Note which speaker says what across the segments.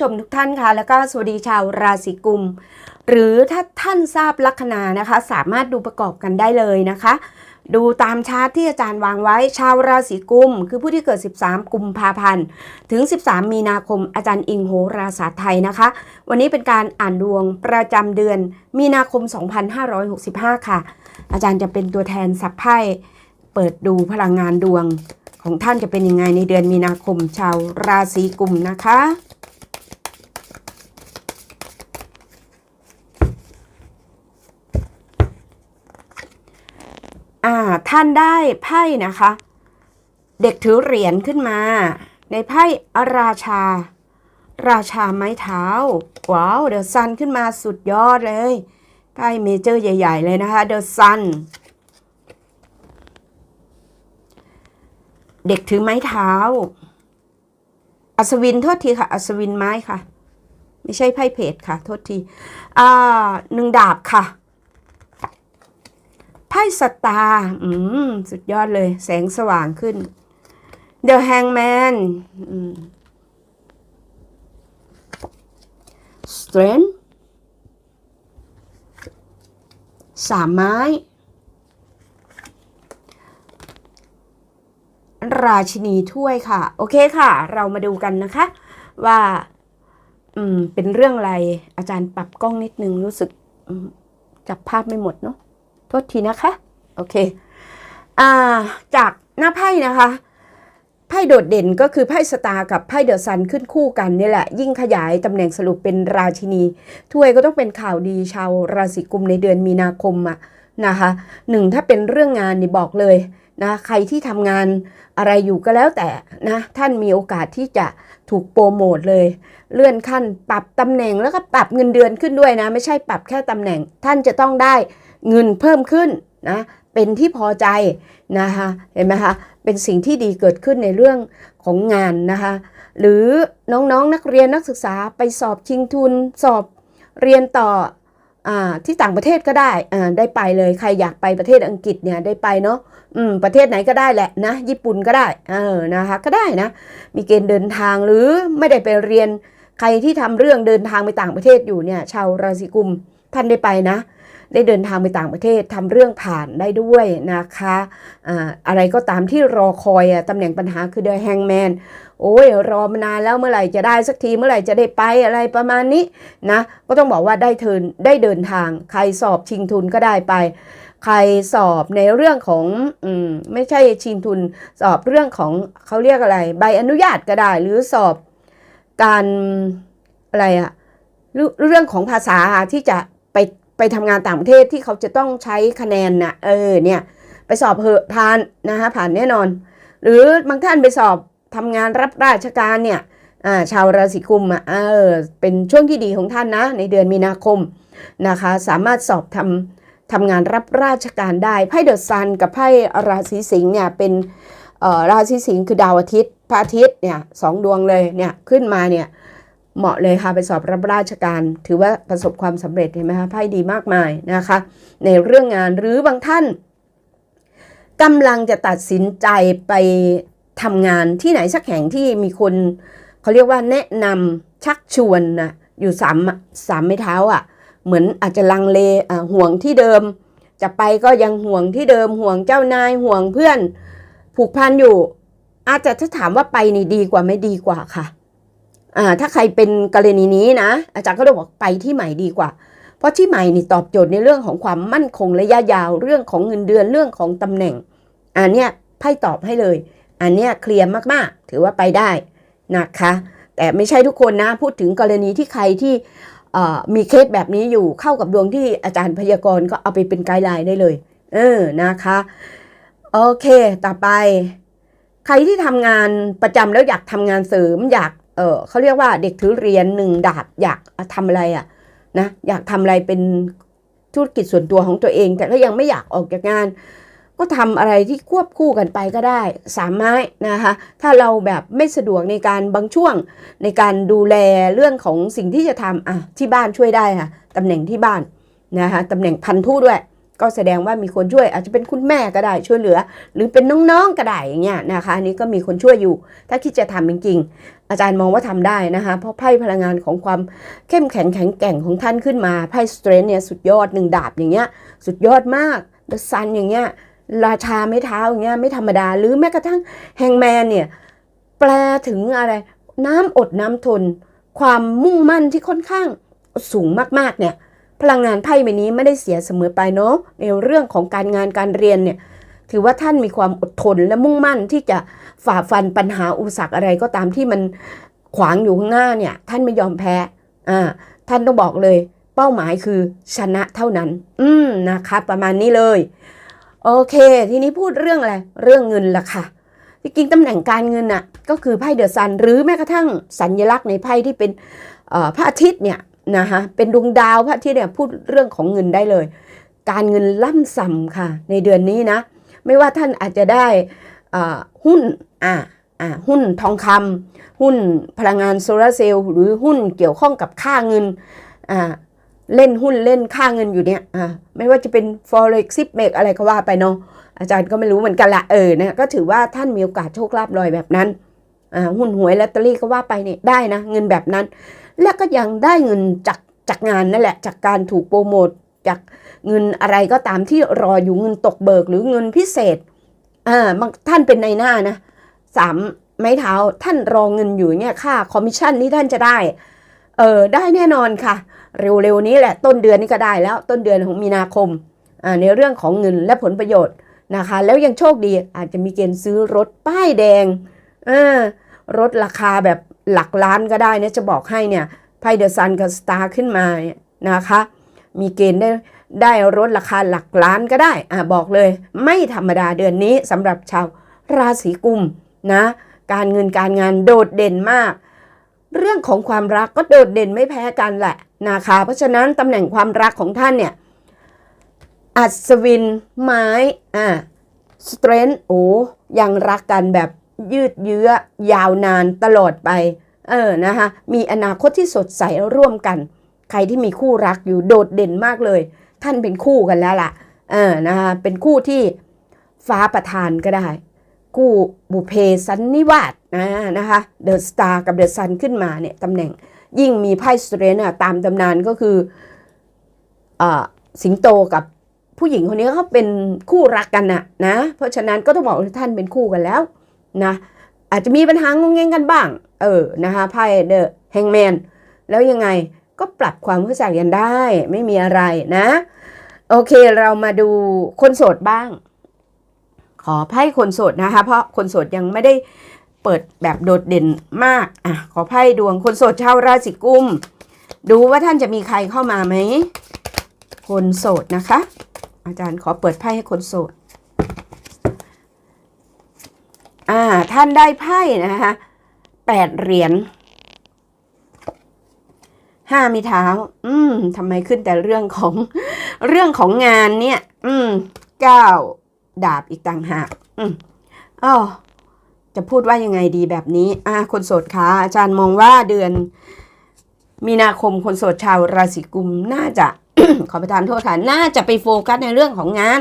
Speaker 1: ชมทุกท่านค่ะ แล้วก็สวัสดีชาวราศีกุม หรือถ้าท่านทราบลัคนานะคะ สามารถดูประกอบกันได้เลยนะคะ ดูตามชาร์ตที่อาจารย์วางไว้ชาวราศีกุม คือผู้ที่เกิด 13 กุมภาพันธ์ ถึง 13 มีนาคมอาจารย์อิงโหราศาสตร์ไทยนะคะ วันนี้เป็นการอ่านดวงประจำเดือนมีนาคม 2565 ค่ะ อาจารย์จะเป็นตัวแทนสับไพ่เปิดดูพลังงานดวงของท่านจะเป็นยังไงในเดือนมีนาคมชาวราศีกุมนะคะ ท่านได้ไพ่นะคะ เด็กถือเหรียญขึ้นมา ในไพ่อราชา ราชาไม้เท้า ว้าวเดอะซันขึ้นมาสุดยอดเลยไพ่เมเจอร์ใหญ่ ๆ เลยนะคะเดอะซันเด็กถือไม้เท้า อัศวินโทษทีค่ะ อัศวินไม้ค่ะ ไม่ใช่ไพ่เพจค่ะ โทษที อ่าหนึ่งดาบค่ะ ไพ่สตาร์อืมสุดยอดเลย แสงสว่างขึ้น The Hangman อืม Strength สามไม้ ราชินีถ้วยค่ะ โอเคค่ะ เรามาดูกันนะคะ ว่าอืมเป็นเรื่องอะไรอาจารย์ปรับกล้องนิดนึงรู้สึกจับภาพไม่หมดเนาะ โทษทีนะคะ โอเคอ่าจากหน้าไพ่นะคะ ไพ่โดดเด่นก็คือไพ่สตาร์กับไพ่เดอะซันขึ้นคู่กันนี่แหละ ยิ่งขยายตำแหน่งสรุปเป็นราชินี ถ้วยก็ต้องเป็นข่าวดีชาวราศีกุมในเดือนมีนาคมอะนะคะหนึ่งถ้าเป็นเรื่องงานนี่บอกเลยนะใครที่ทำงานอะไรอยู่ก็แล้วแต่นะท่านมีโอกาสที่จะถูกโปรโมทเลย เลื่อนขั้นปรับตำแหน่งแล้วก็ปรับเงินเดือนขึ้นด้วยนะ ไม่ใช่ปรับแค่ตำแหน่ง ท่านจะต้องได้ เงินเพิ่มขึ้นนะเป็นที่พอใจนะคะเห็นไหมคะเป็นสิ่งที่ดีเกิดขึ้นในเรื่องของงานนะคะหรือน้องๆนนักเรียนนักศึกษาไปสอบชิงทุน สอบเรียนต่ออที่ต่างประเทศก็ได้ได้ไปเลยใครอยากไปประเทศอังกฤษเนี่ยได้ไปเนาะประเทศไหนก็ได้แหละนะญี่ปุ่นก็ได้เออนะคะก็ได้นะมีเกณฑ์เดินทางหรือไม่ได้ไปเรียนใครที่ทำเรื่องเดินทางไปต่างประเทศอยู่เนี่ยชาวราศีกุมท่านได้ไปนะ ได้เดินทางไปต่างประเทศทำเรื่องผ่านได้ด้วยนะคะอ่าอะไรก็ตามที่รอคอยอะตำแหน่งปัญหาคือเดอะแฮงแมนโอ้ยรอมานานแล้วเมื่อไหร่จะได้สักทีเมื่อไหร่จะได้ไปอะไรประมาณนี้นะก็ต้องบอกว่าได้เทินได้เดินทาง ใครสอบชิงทุนก็ได้ไป ใครสอบในเรื่องของอืมไม่ใช่ชิงทุน สอบเรื่องของเขาเรียกอะไร ใบอนุญาตก็ได้ หรือสอบการอะไรอะเรื่องของภาษาที่จะไป ไปทำงานต่างประเทศที่เขาจะต้องใช้คะแนนนะเออเนี่ยไปสอบเหอะผ่านนะคะผ่านแน่นอน หรือบางท่านไปสอบทำงานรับราชการเนี่ยอ่าชาวราศีกุมอะเออเป็นช่วงที่ดีของท่านนะ ในเดือนมีนาคมนะคะสามารถสอบทำทำงานรับราชการได้ไพ่เดอะซันกับไพ่ราศีสิงห์เนี่ยเป็นราศีสิงห์คือดาวอาทิตย์พระอาทิตย์เนี่ยสองดวงเลยเนี่ยขึ้นมาเนี่ย เหมาะเลยค่ะไปสอบรับราชการ ถือว่าประสบความสำเร็จเห็นไหมคะไพ่ดีมากมายนะคะ ในเรื่องงานหรือบางท่านกำลังจะตัดสินใจไปทำงานที่ไหนสักแห่งที่มีคนเขาเรียกว่าแนะนำชักชวนนะอยู่สามสามไม้เท้าอะ่ะ เหมือนอาจจะลังเลห่วงที่เดิม จะไปก็ยังห่วงที่เดิมห่วงเจ้านายห่วงเพื่อน ผูกพันอยู่ อาจจะถ้าถามว่าไปนี่ดีกว่าไม่ดีกว่าค่ะอ่า ถ้าใครเป็นกรณีนี้นะ อาจารย์ก็ต้องบอกไปที่ใหม่ดีกว่า เพราะที่ใหม่นี่ตอบโจทย์ในเรื่องของความมั่นคงระยะยาวเรื่องของเงินเดือนเรื่องของตำแหน่ง อันเนี้ยไพ่ตอบให้เลย อันเนี้ยเคลียร์มากๆ ถือว่าไปได้นะคะ แต่ไม่ใช่ทุกคนนะ พูดถึงกรณีที่ใครที่มีเคสแบบนี้อยู่เข้ากับดวงที่อาจารย์พยากรณ์ก็เอาไปเป็นไกด์ไลน์ได้เลย เออนะคะโอเค ต่อไป ใครที่ทำงานประจำแล้วอยากทำงานเสริม อยาก เออเขาเรียกว่าเด็กถือเหรียนหนึ่งดาบอยากทำอะไรอะ่ะนะอยากทำอะไรเป็นธุรกิจส่วนตัวของตัวเอง แต่ก็ยังไม่อยากออกจากงาน ก็ทำอะไรที่ควบคู่กันไปก็ได้สามไม้นะคะถ้าเราแบบไม่สะดวกในการบางช่วงในการดูแลเรื่องของสิ่งที่จะทำอะที่บ้านช่วยได้ค่ะตำแหน่งที่บ้านนะคะตำแหน่งพันธุด้วย ก็แสดงว่ามีคนช่วยอาจจะเป็นคุณแม่ก็ได้ช่วยเหลือ หรือเป็นน้องๆก็ได้อย่างเงี้ยนะคะอันนี้ก็มีคนช่วยอยู่ ถ้าคิดจะทำจริงๆอาจารย์มองว่าทำได้นะคะเพราะไพ่พลังงานของความเข้มแข็งแข็งแกร่งของท่านขึ้นมาไพ่สเตรนเนี่ยสุดยอดหนึ่งดาบอย่างเงี้ยสุดยอดมากเดอะซันอย่างเงี้ยราชาไม้เท้าอย่างเงี้ยไม่ธรรมดา หรือแม้กระทั่งแฮงแมนเนี่ยแปลถึงอะไร น้ำอดน้ำทน ความมุ่งมั่นที่ค่อนข้างสูงมากๆเนี่ย พลังงานไพ่ใบนี้ไม่ได้เสียเสมอไปเนาะในเรื่องของการงานการเรียนเนี่ยถือว่าท่านมีความอดทนและมุ่งมั่นที่จะฝ่าฟันปัญหาอุปสรรคอะไรก็ตามที่มันขวางอยู่ข้างหน้าเนี่ยท่านไม่ยอมแพ้อ่าท่านต้องบอกเลย เป้าหมายคือชนะเท่านั้น อืมนะคะประมาณนี้เลย โอเค ทีนี้พูดเรื่องอะไร เรื่องเงินละค่ะจริงตำแหน่งการเงินน่ะก็คือไพ่เดอะซันหรือแม้กระทั่งสัญลักษณ์ในไพ่ที่เป็นพระอาทิตย์เนี่ย นะคะเป็นดวงดาวพระทิตย์เนี่ยพูดเรื่องของเงินได้เลย การเงินล่ำส่ำค่ะ ในเดือนนี้นะ ไม่ว่าท่านอาจจะได้หุ้นอ่าอ่าหุ้นทองคำหุ้นพลังงานโซลาร์เซลล์หรือหุ้นเกี่ยวข้องกับค่าเงินอ่าเล่นหุ้นเล่นค่าเงินอยู่เนี่ยอ่าไม่ว่าจะเป็น forex ซิปเมกอะไรก็ว่าไปเนาะอาจารย์ก็ไม่รู้เหมือนกันละเออเนี่ยก็ถือว่าท่านมีโอกาสโชคลาภลอยแบบนั้นอ่าหุ้นหวยลอตเตอรี่ก็ว่าไปเนี่ยได้นะเงินแบบนั้น และก็ยังได้เงินจากจากงานนั่นแหละ จากการถูกโปรโมทจากเงินอะไรก็ตามที่รออยู่เงินตกเบิกหรือเงินพิเศษอ่าบางท่านเป็นในหน้านะสามไม้เท้าท่านรอเงินอยู่เนี่ยค่าคอมมิชชั่นที่ท่านจะได้เออได้แน่นอนค่ะ เร็วๆนี้แหละต้นเดือนนี้ก็ได้แล้วต้นเดือนของมีนาคมอ่าในเรื่องของเงินและผลประโยชน์นะคะ แล้วยังโชคดีอาจจะมีเกณฑ์ซื้อรถป้ายแดงเออรถราคาแบบ หลักล้านก็ได้นะจะบอกให้เนี่ยไพ่เดอะซันกับสตาร์ขึ้นมานะคะ มีเกณฑ์ได้ได้รถราคาหลักล้านก็ได้อะบอกเลย ไม่ธรรมดาเดือนนี้สำหรับชาวราศีกุมนะ การเงินการงานโดดเด่นมาก เรื่องของความรักก็โดดเด่นไม่แพ้กันแหละนะคะ เพราะฉะนั้นตำแหน่งความรักของท่านเนี่ยอัศวินไม้อ่าสเตรนโอ้ยังรักกันแบบ ยืดเยื้อยาวนานตลอดไป เออนะคะ มีอนาคตที่สดใสร่วมกัน ใครที่มีคู่รักอยู่โดดเด่นมากเลย ท่านเป็นคู่กันแล้วล่ะ เออนะคะ เป็นคู่ที่ฟ้าประทานก็ได้ คู่บุเพสันนิวาสนะนะคะ เดอะสตาร์กับเดอะซันขึ้นมาเนี่ยตำแหน่ง ยิ่งมีไพ่สเตรนอะตามตำนานก็คือเออสิงโตกับผู้หญิงคนนี้เขาเป็นคู่รักกันนะนะ เพราะฉะนั้นก็ต้องบอกว่าท่านเป็นคู่กันแล้ว นะอาจจะมีปัญหางงแงงกันบ้าง เออนะคะไพ่เดอะแฮงแมนแล้วยังไงก็ปรับความเข้าใจกันได้ ไม่มีอะไรนะ โอเคเรามาดูคนโสดบ้าง ขอไพ่คนโสดนะคะ เพราะคนโสดยังไม่ได้เปิดแบบโดดเด่นมากอะขอไพ่ดวงคนโสดชาวราศีกุม ดูว่าท่านจะมีใครเข้ามาไหมคนโสดนะคะ อาจารย์ขอเปิดไพ่ให้คนโสด อ่า ท่านได้ไพ่นะคะแปดเหรียญห้ามีเท้า อืมทำไมขึ้นแต่เรื่องของเรื่องของงานเนี่ย อืมเก้าดาบอีกต่างหาก อืมอ๋อจะพูดว่ายังไงดีแบบนี้ อ่า คนโสดคะอาจารย์มองว่าเดือน มีนาคมคนโสดชาวราศีกุมน่าจะ ขอประทานโทษค่ะ น่าจะไปโฟกัสในเรื่องของงาน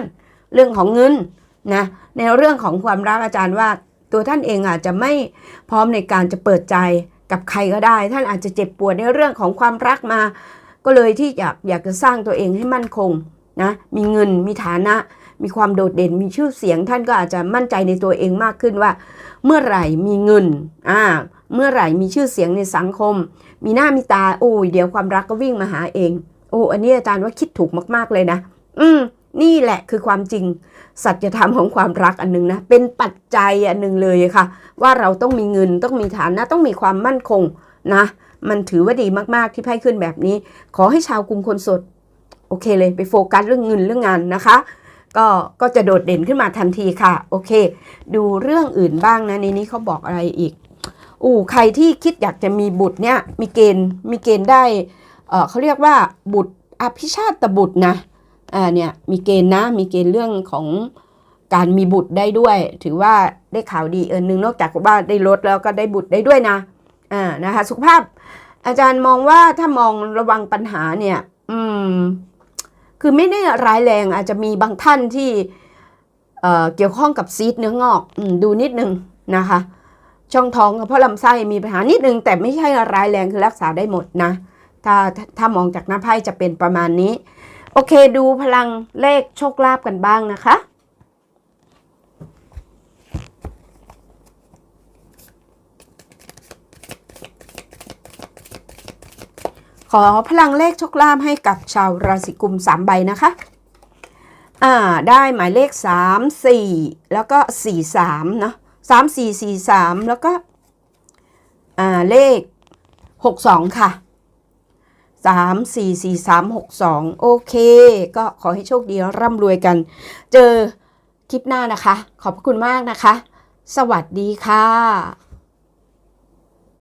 Speaker 1: เรื่องของเงินนะ ในเรื่องของความรักอาจารย์ว่า ตัวท่านเองอาจจะไม่พร้อมในการจะเปิดใจกับใครก็ได้ ท่านอาจจะเจ็บปวดในเรื่องของความรักมา ก็เลยที่อยากอยากจะสร้างตัวเองให้มั่นคงนะมีเงินมีฐานะ มีความโดดเด่นมีชื่อเสียง ท่านก็อาจจะมั่นใจในตัวเองมากขึ้นว่า เมื่อไหร่มีเงินอ่าเมื่อไหร่มีชื่อเสียงในสังคม มีหน้ามีตาโอ้ยเดี๋ยวความรักก็วิ่งมาหาเอง โอ้อันนี้อาจารย์ว่าคิดถูกมาก ๆเลยนะ อืม นี่แหละคือความจริง สัจธรรมของความรักอันหนึงนะเป็นปัจจัยอันหนึ่งเลยค่ะ ว่าเราต้องมีเงินต้องมีฐานะต้องมีความมั่นคงนะมันถือว่าดีมากๆที่ไพ่ขึ้นแบบนี้ ขอให้ชาวกรุงคนสดโอเคเลยไปโฟกัสเรื่องเงินเรื่องงานนะคะ ก็ก็จะโดดเด่นขึ้นมาทันทีค่ะ โอเค ดูเรื่องอื่นบ้างนะในนี้เขาบอกอะไรอีกอู้ใครที่คิดอยากจะมีบุตรเนี่ยมีเกณฑ์มีเกณฑ์ได้เออเขาเรียกว่าบุตรอภิชาตบุตรนะ อ่าเนี่ยมีเกณฑ์นะมีเกณฑ์เรื่องของการมีบุตรได้ด้วย ถือว่าได้ข่าวดีเออหนึ่งนอกจากว่าได้ลดแล้วก็ได้บุตรได้ด้วยนะอ่านะคะสุขภาพ อาจารย์มองว่าถ้ามองระวังปัญหาเนี่ย อืม คือไม่ได้ร้ายแรงอาจจะมีบางท่านที่เอ่อเกี่ยวข้องกับซีดเนื้องอกอดูนิดนึงนะคะ ช่องท้องเพราะลำไส้มีปัญหานิดนึง แต่ไม่ใช่ร้ายแรงคือรักษาได้หมดนะ ถ้าถ้ามองจากหน้าไพ่จะเป็นประมาณนี้ โอเคดูพลังเลขโชคลาภกันบ้างนะคะ ขอพลังเลขโชคลาภให้กับชาวราศีกุมสามใบนะคะ อ่า ได้หมายเลข3 4แล้วก็4 3เนาะ3 4 4 3แล้วก็ อ่า เลข62ค่ะ 3 4 4 3 6 2 โอเค ก็ขอให้โชคดีร่ำรวยกัน เจอคลิปหน้านะคะ ขอบคุณมากนะคะ สวัสดีค่ะ